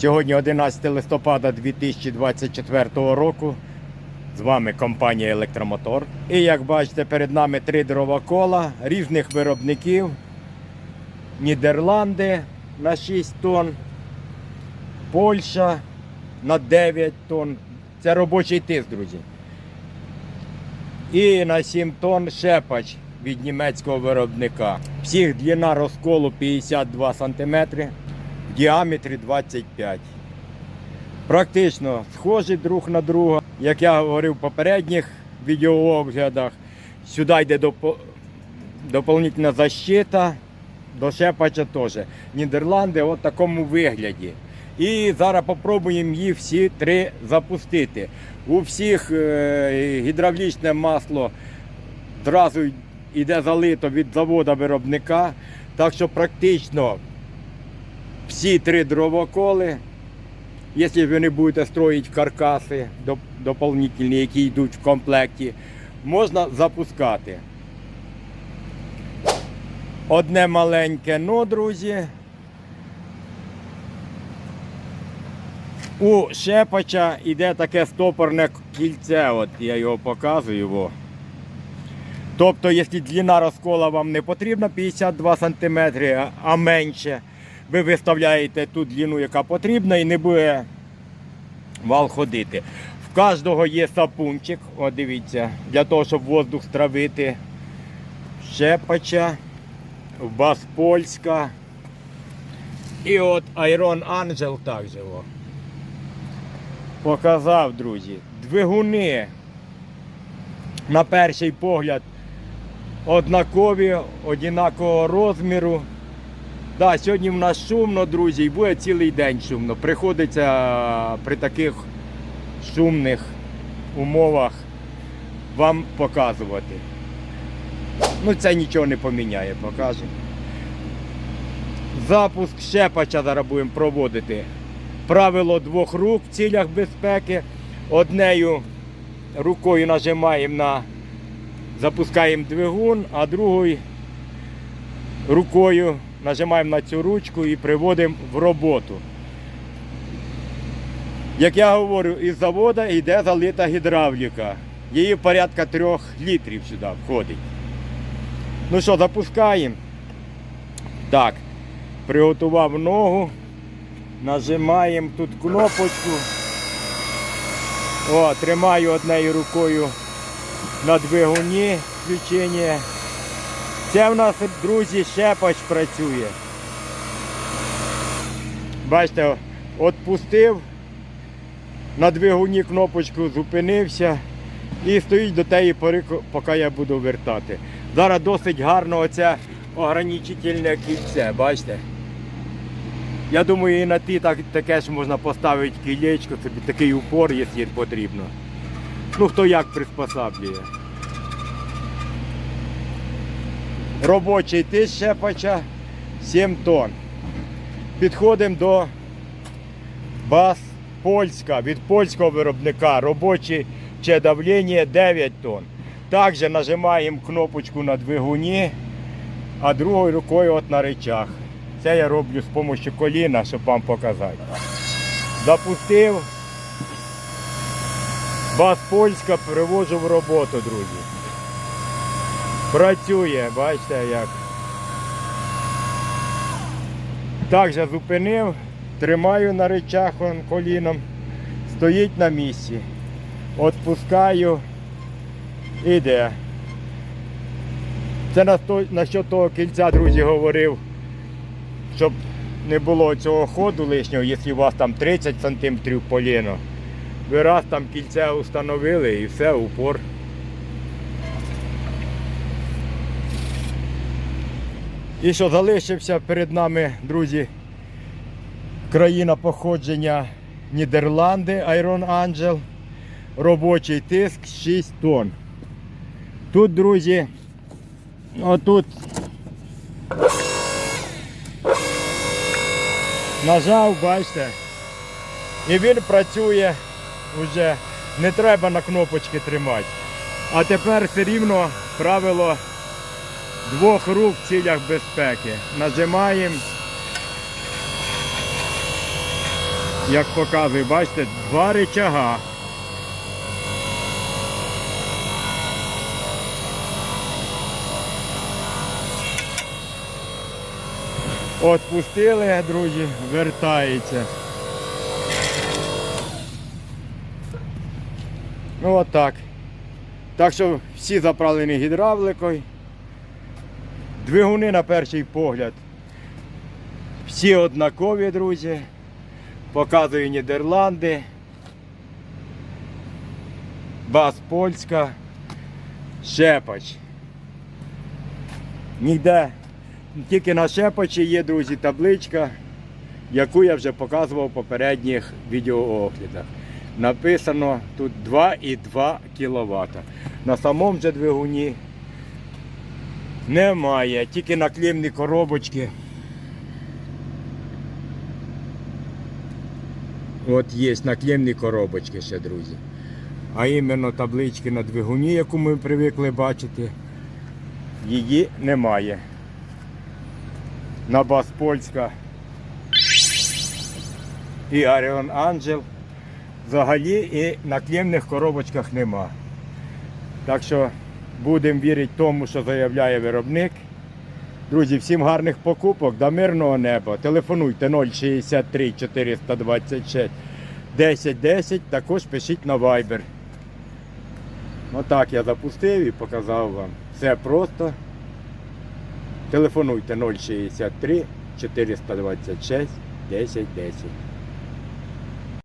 Сьогодні 11 листопада 2024 року. З вами компанія Електромотор. І як бачите, перед нами три дрова кола різних виробників. Нідерланди на 6 тонн, Польща на 9 тонн. Це робочий тиск, друзі. І на 7 тонн шепач від німецького виробника. Всіх длина розколу 52 см, в діаметрі 25 Практично схожі друг на друга. Як я говорив в попередніх відеооглядах, сюди йде допо- доповнительна защита, до шепача теж. Нідерланди в такому вигляді. І зараз спробуємо їх всі три запустити. У всіх е, гідравлічне масло одразу йде залито від заводу виробника. Так що практично всі три дровоколи, якщо ви не будете строїти каркаси доп- доповнительні, які йдуть в комплекті, можна запускати. Одне маленьке но, друзі. У шепача йде таке стопорне кільце, от я його показую. Во. Тобто, якщо длина розкола вам не потрібна 52 см, а менше, ви виставляєте ту длину, яка потрібна, і не буде вал ходити. В кожного є сапунчик, от дивіться, для того, щоб воздух стравити. Шепача, бас польська. І от Iron Angel також. О. Показав, друзі. Двигуни на перший погляд однакові, однакового розміру. Да, сьогодні в нас шумно, друзі, і буде цілий день шумно. Приходиться при таких шумних умовах вам показувати. Ну, це нічого не поміняє, покаже. Запуск щепача зараз будемо проводити. Правило двох рук в цілях безпеки. Однею рукою нажимаємо на запускаємо двигун, а другою рукою нажимаємо на цю ручку і приводимо в роботу. Як я говорю, із заводу йде залита гідравліка. Її порядка трьох літрів сюди входить. Ну що, запускаємо. Так, приготував ногу. Нажимаємо тут кнопочку. О, тримаю однією рукою на двигуні включення. Це в нас, друзі, щепач працює. Бачите, відпустив, на двигуні кнопочку зупинився і стоїть до тієї пори, поки я буду вертати. Зараз досить гарно оце ограничительне кільце, бачите? Я думаю, і на ті так, таке ж можна поставити кілечко, собі такий упор, якщо потрібно. Ну, хто як приспосаблює. Робочий тиск щепача 7 тонн. Підходимо до баз польська від польського виробника. Робоче давлення 9 тонн. Також нажимаємо кнопочку на двигуні, а другою рукою от на речах. Це я роблю з допомогою коліна, щоб вам показати. Запустив. Бас польська привожу в роботу, друзі. Працює, бачите як. Також зупинив, тримаю на речах он, коліном, стоїть на місці. Отпускаю, іде. Це на що того кільця, друзі, говорив, щоб не було цього ходу лишнього, якщо у вас там 30 см поліно. Ви раз там кільце установили і все, упор. І що залишився перед нами, друзі, країна походження Нідерланди, Iron Angel, робочий тиск 6 тонн. Тут, друзі, отут нажав, бачите, і він працює вже, не треба на кнопочки тримати. А тепер все рівно правило двох рук в цілях безпеки. Нажимаємо Як показує, бачите, два рычага. От пустили, друзі, вертається. Ну от так. Так що всі заправлені гідравликою. Двигуни на перший погляд. Всі однакові, друзі. Показую Нідерланди. Бас Польська. Шепач. Ніде. Тільки на Шепачі є, друзі, табличка, яку я вже показував в попередніх відеооглядах. Написано тут 2,2 кВт. На самому же двигуні немає, тільки наклемні коробочки. От є наклемні коробочки ще, друзі. А іменно таблички на двигуні, яку ми привикли бачити, її немає. На бас Польська і Аріон Анджел взагалі і на клемних коробочках нема. Так що будемо вірити тому, що заявляє виробник. Друзі, всім гарних покупок, до мирного неба. Телефонуйте 063 426 1010, також пишіть на Viber. Отак я запустив і показав вам. Все просто. Телефонуйте 063 426 1010.